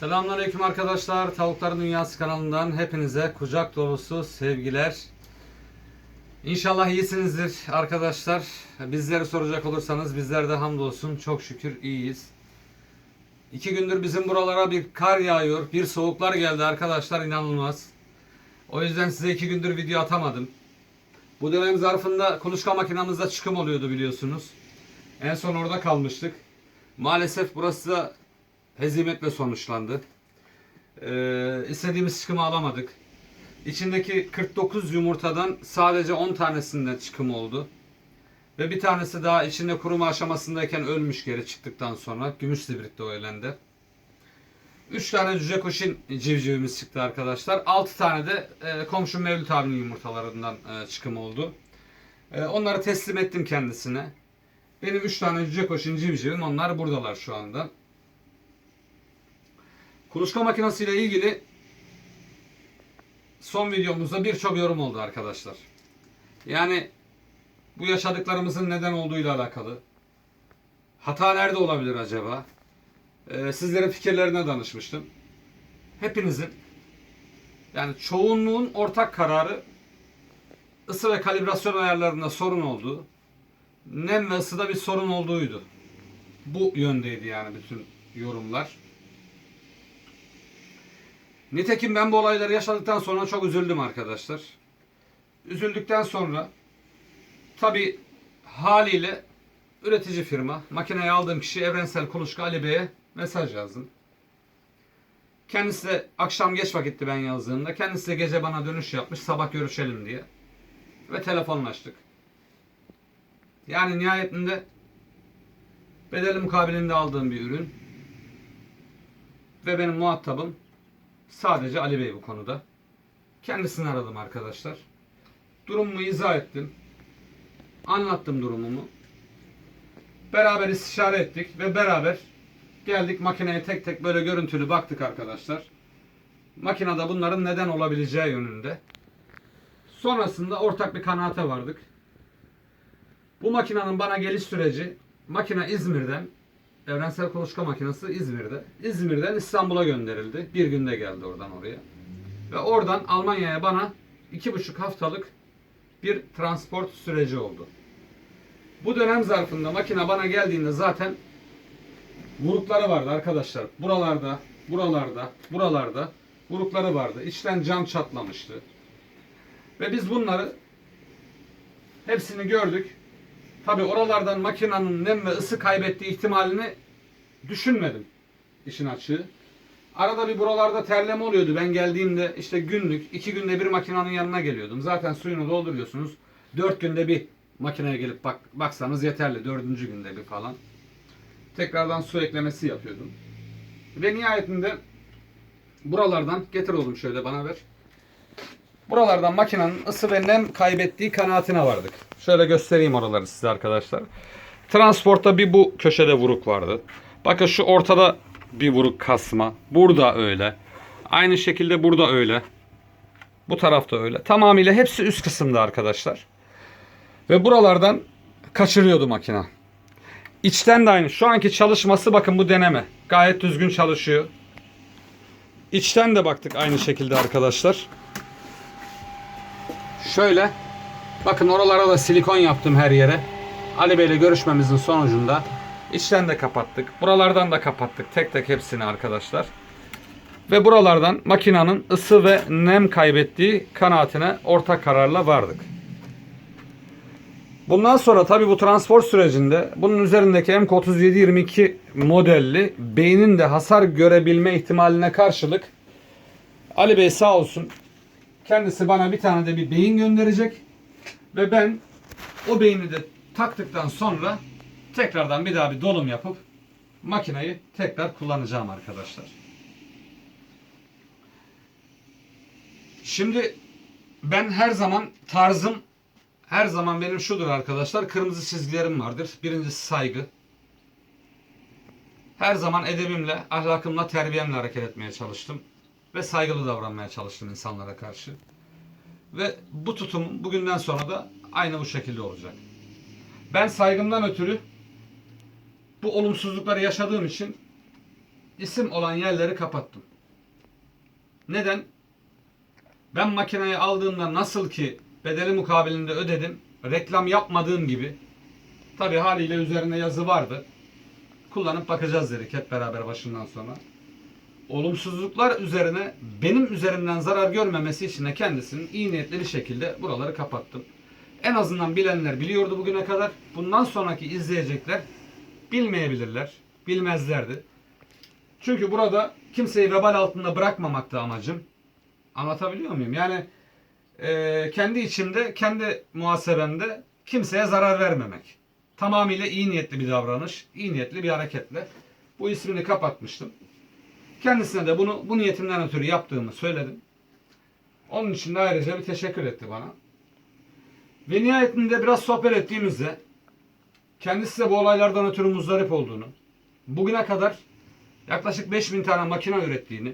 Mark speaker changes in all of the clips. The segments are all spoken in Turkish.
Speaker 1: Selamünaleyküm arkadaşlar. Tavukların Dünyası kanalından hepinize kucak dolusu sevgiler. İnşallah iyisinizdir arkadaşlar. Bizleri soracak olursanız bizler de hamdolsun çok şükür iyiyiz. İki gündür bizim buralara bir kar yağıyor. Bir soğuklar geldi arkadaşlar inanılmaz. O yüzden size iki gündür video atamadım. Bu dönem zarfında kuluçka makinamızda çıkım oluyordu biliyorsunuz. En son orada kalmıştık. Maalesef burası da hezimetle sonuçlandı. Ee, istediğimiz çıkımı alamadık. İçindeki 49 yumurtadan sadece 10 tanesinden çıkım oldu. Ve bir tanesi daha içinde kuruma aşamasındayken ölmüş geri çıktıktan sonra. Gümüş zibrit'te o elende. 3 tane cüce kuşin civcivimiz çıktı arkadaşlar. 6 tane de e, komşu Mevlüt abinin yumurtalarından e, çıkım oldu. E, onları teslim ettim kendisine. Benim 3 tane cüce koşun civcivim onlar buradalar şu anda. Kuluçka makinesiyle ilgili son videomuzda birçok yorum oldu arkadaşlar. Yani bu yaşadıklarımızın neden olduğuyla alakalı. Hata nerede olabilir acaba? Ee, sizlerin fikirlerine danışmıştım. Hepinizin yani çoğunluğun ortak kararı ısı ve kalibrasyon ayarlarında sorun olduğu, nem ve ısıda bir sorun olduğuydu. Bu yöndeydi yani bütün yorumlar. Nitekim ben bu olayları yaşadıktan sonra çok üzüldüm arkadaşlar. Üzüldükten sonra tabi haliyle üretici firma, makineyi aldığım kişi Evrensel Kuluçka Ali Bey'e mesaj yazdım. Kendisi de akşam geç vakitti ben yazdığımda. Kendisi de gece bana dönüş yapmış sabah görüşelim diye. Ve telefonlaştık. Yani nihayetinde bedeli mukabilinde aldığım bir ürün. Ve benim muhatabım Sadece Ali Bey bu konuda. Kendisini aradım arkadaşlar. Durumumu izah ettim. Anlattım durumumu. Beraber istişare ettik ve beraber geldik makineye tek tek böyle görüntülü baktık arkadaşlar. Makinede bunların neden olabileceği yönünde. Sonrasında ortak bir kanaate vardık. Bu makinenin bana geliş süreci makine İzmir'den Evrensel Kuluçka Makinesi İzmir'de. İzmir'den İstanbul'a gönderildi. Bir günde geldi oradan oraya. Ve oradan Almanya'ya bana iki buçuk haftalık bir transport süreci oldu. Bu dönem zarfında makine bana geldiğinde zaten vurukları vardı arkadaşlar. Buralarda, buralarda, buralarda vurukları vardı. İçten cam çatlamıştı. Ve biz bunları hepsini gördük. Tabi oralardan makinenin nem ve ısı kaybettiği ihtimalini düşünmedim işin açığı. Arada bir buralarda terleme oluyordu. Ben geldiğimde işte günlük iki günde bir makinenin yanına geliyordum. Zaten suyunu dolduruyorsunuz. Dört günde bir makineye gelip bak, baksanız yeterli. Dördüncü günde bir falan. Tekrardan su eklemesi yapıyordum. Ve nihayetinde buralardan getir oğlum şöyle bana ver. Buralardan makinenin ısı ve nem kaybettiği kanaatine vardık. Şöyle göstereyim oraları size arkadaşlar. Transportta bir bu köşede vuruk vardı. Bakın şu ortada bir vuruk kasma. Burada öyle. Aynı şekilde burada öyle. Bu tarafta öyle. Tamamıyla hepsi üst kısımda arkadaşlar. Ve buralardan kaçırıyordu makine. İçten de aynı. Şu anki çalışması bakın bu deneme. Gayet düzgün çalışıyor. İçten de baktık aynı şekilde arkadaşlar. Şöyle. Bakın oralara da silikon yaptım her yere. Ali Bey ile görüşmemizin sonucunda içten de kapattık. Buralardan da kapattık. Tek tek hepsini arkadaşlar. Ve buralardan makinanın ısı ve nem kaybettiği kanaatine ortak kararla vardık. Bundan sonra tabi bu transport sürecinde bunun üzerindeki MK3722 modelli beynin de hasar görebilme ihtimaline karşılık Ali Bey sağ olsun kendisi bana bir tane de bir beyin gönderecek ve ben o beyni de taktıktan sonra tekrardan bir daha bir dolum yapıp makineyi tekrar kullanacağım arkadaşlar. Şimdi ben her zaman tarzım her zaman benim şudur arkadaşlar. Kırmızı çizgilerim vardır. Birincisi saygı. Her zaman edebimle, ahlakımla, terbiyemle hareket etmeye çalıştım. Ve saygılı davranmaya çalıştım insanlara karşı. Ve bu tutum bugünden sonra da aynı bu şekilde olacak. Ben saygımdan ötürü bu olumsuzlukları yaşadığım için isim olan yerleri kapattım. Neden? Ben makineyi aldığımda nasıl ki bedeli mukabilinde ödedim, reklam yapmadığım gibi tabi haliyle üzerine yazı vardı. Kullanıp bakacağız dedik hep beraber başından sonra. Olumsuzluklar üzerine benim üzerimden zarar görmemesi için de kendisinin iyi niyetli bir şekilde buraları kapattım. En azından bilenler biliyordu bugüne kadar. Bundan sonraki izleyecekler bilmeyebilirler, bilmezlerdi. Çünkü burada kimseyi vebal altında bırakmamakta amacım. Anlatabiliyor muyum? Yani e, kendi içimde, kendi muhasebemde kimseye zarar vermemek. Tamamıyla iyi niyetli bir davranış, iyi niyetli bir hareketle bu ismini kapatmıştım. Kendisine de bunu bu niyetimden ötürü yaptığımı söyledim. Onun için de ayrıca bir teşekkür etti bana. Ve nihayetinde biraz sohbet ettiğimizde kendisi de bu olaylardan ötürü muzdarip olduğunu, bugüne kadar yaklaşık 5000 tane makine ürettiğini,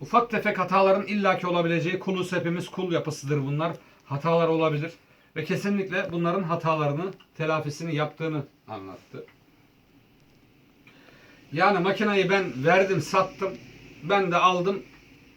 Speaker 1: ufak tefek hataların illaki olabileceği kuluz hepimiz kul yapısıdır bunlar. Hatalar olabilir ve kesinlikle bunların hatalarını, telafisini yaptığını anlattı. Yani makineyi ben verdim, sattım, ben de aldım,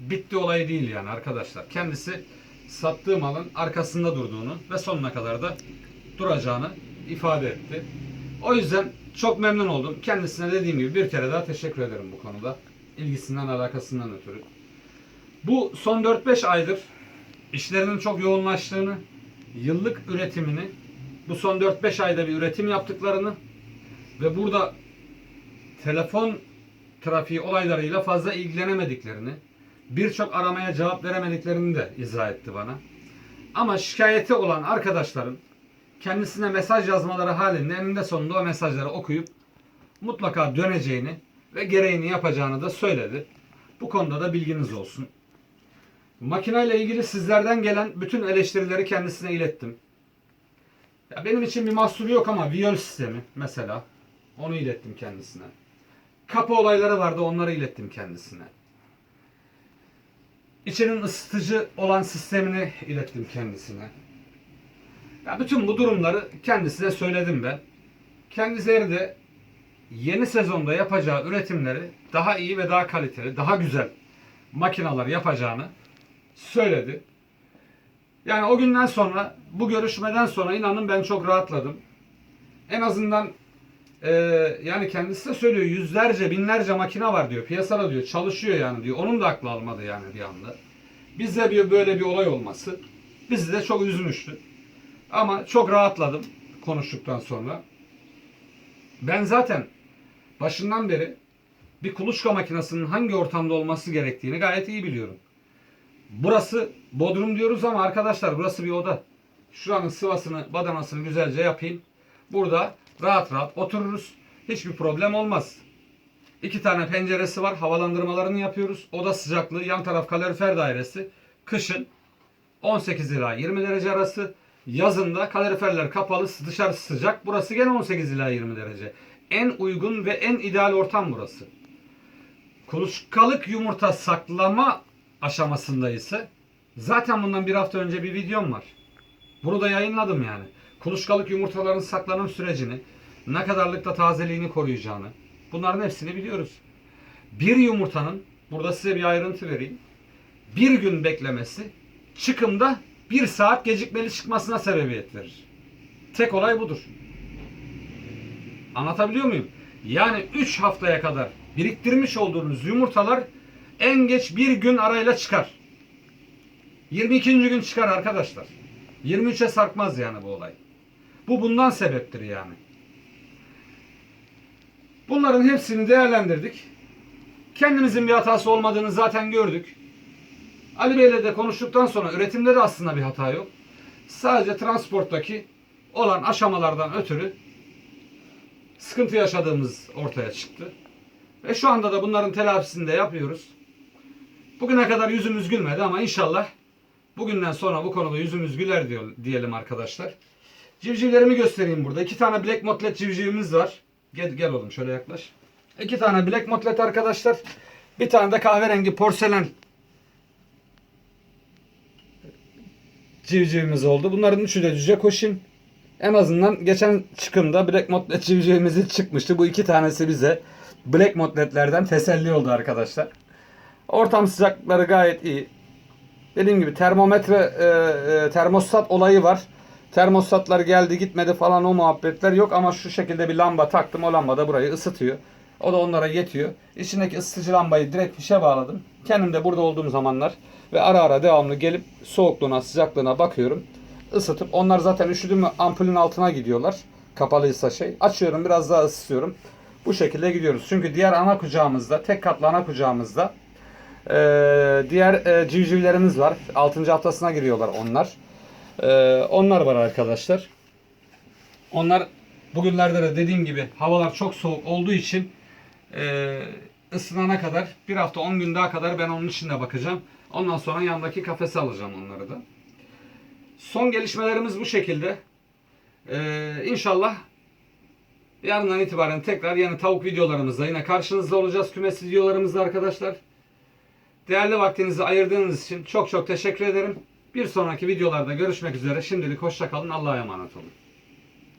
Speaker 1: bitti olayı değil yani arkadaşlar. Kendisi sattığı malın arkasında durduğunu ve sonuna kadar da duracağını ifade etti. O yüzden çok memnun oldum. Kendisine dediğim gibi bir kere daha teşekkür ederim bu konuda. İlgisinden, alakasından ötürü. Bu son 4-5 aydır işlerinin çok yoğunlaştığını, yıllık üretimini, bu son 4-5 ayda bir üretim yaptıklarını ve burada telefon trafiği olaylarıyla fazla ilgilenemediklerini, birçok aramaya cevap veremediklerini de izah etti bana. Ama şikayeti olan arkadaşların kendisine mesaj yazmaları halinde eninde sonunda o mesajları okuyup mutlaka döneceğini ve gereğini yapacağını da söyledi. Bu konuda da bilginiz olsun. Makineyle ilgili sizlerden gelen bütün eleştirileri kendisine ilettim. Ya benim için bir mahsuru yok ama viyol sistemi mesela onu ilettim kendisine. Kapı olayları vardı onları ilettim kendisine. İçinin ısıtıcı olan sistemini ilettim kendisine. Ya bütün bu durumları kendisine söyledim ben. Kendileri de yeni sezonda yapacağı üretimleri daha iyi ve daha kaliteli, daha güzel makinalar yapacağını söyledi. Yani o günden sonra, bu görüşmeden sonra inanın ben çok rahatladım. En azından e, yani kendisi de söylüyor yüzlerce, binlerce makine var diyor. Piyasada diyor, çalışıyor yani diyor. Onun da aklı almadı yani bir anda. Bizde bir böyle bir olay olması bizi de çok üzmüştü. Ama çok rahatladım konuştuktan sonra. Ben zaten başından beri bir kuluçka makinesinin hangi ortamda olması gerektiğini gayet iyi biliyorum. Burası bodrum diyoruz ama arkadaşlar burası bir oda. Şuranın sıvasını, badanasını güzelce yapayım. Burada rahat rahat otururuz. Hiçbir problem olmaz. İki tane penceresi var. Havalandırmalarını yapıyoruz. Oda sıcaklığı, yan taraf kalorifer dairesi. Kışın 18 ila 20 derece arası. Yazında kaloriferler kapalı, dışarısı sıcak. Burası gene 18 ila 20 derece. En uygun ve en ideal ortam burası. Kuluçkalık yumurta saklama aşamasında ise zaten bundan bir hafta önce bir videom var. Bunu da yayınladım yani. Kuluçkalık yumurtaların saklanım sürecini, ne kadarlıkta tazeliğini koruyacağını, bunların hepsini biliyoruz. Bir yumurtanın, burada size bir ayrıntı vereyim. Bir gün beklemesi çıkımda bir saat gecikmeli çıkmasına sebebiyet verir. Tek olay budur. Anlatabiliyor muyum? Yani 3 haftaya kadar biriktirmiş olduğunuz yumurtalar en geç bir gün arayla çıkar. 22. gün çıkar arkadaşlar. 23'e sarkmaz yani bu olay. Bu bundan sebeptir yani. Bunların hepsini değerlendirdik. Kendimizin bir hatası olmadığını zaten gördük. Ali Bey'le de konuştuktan sonra üretimde de aslında bir hata yok. Sadece transporttaki olan aşamalardan ötürü sıkıntı yaşadığımız ortaya çıktı. Ve şu anda da bunların telafisini de yapıyoruz. Bugüne kadar yüzümüz gülmedi ama inşallah bugünden sonra bu konuda yüzümüz güler diyelim arkadaşlar. Civcivlerimi göstereyim burada. İki tane Black Motlet civcivimiz var. Gel, gel oğlum şöyle yaklaş. İki tane Black Motlet arkadaşlar. Bir tane de kahverengi porselen civcivimiz oldu. Bunların üçü de cüce koşin. En azından geçen çıkımda Black Motlet civcivimizi çıkmıştı. Bu iki tanesi bize Black Mod ledlerden teselli oldu arkadaşlar. Ortam sıcaklıkları gayet iyi. Dediğim gibi termometre, e, e, termostat olayı var. Termostatlar geldi gitmedi falan o muhabbetler yok ama şu şekilde bir lamba taktım. O lamba da burayı ısıtıyor. O da onlara yetiyor. İçindeki ısıtıcı lambayı direkt fişe bağladım. Kendim de burada olduğum zamanlar ve ara ara devamlı gelip soğukluğuna, sıcaklığına bakıyorum. Isıtıp onlar zaten üşüdü mü ampulün altına gidiyorlar. Kapalıysa şey. Açıyorum biraz daha ısıtıyorum. Bu şekilde gidiyoruz. Çünkü diğer ana kucağımızda, tek katlı ana kucağımızda ee, diğer e, civcivlerimiz var. 6. haftasına giriyorlar onlar. Ee, onlar var arkadaşlar. Onlar bugünlerde de dediğim gibi havalar çok soğuk olduğu için e, ısınana kadar bir hafta 10 gün daha kadar ben onun içinde bakacağım. Ondan sonra yanındaki kafese alacağım onları da. Son gelişmelerimiz bu şekilde. Ee, inşallah yarından itibaren tekrar yeni tavuk videolarımızla yine karşınızda olacağız. Kümes videolarımızda arkadaşlar. Değerli vaktinizi ayırdığınız için çok çok teşekkür ederim. Bir sonraki videolarda görüşmek üzere. Şimdilik hoşça kalın. Allah'a emanet olun.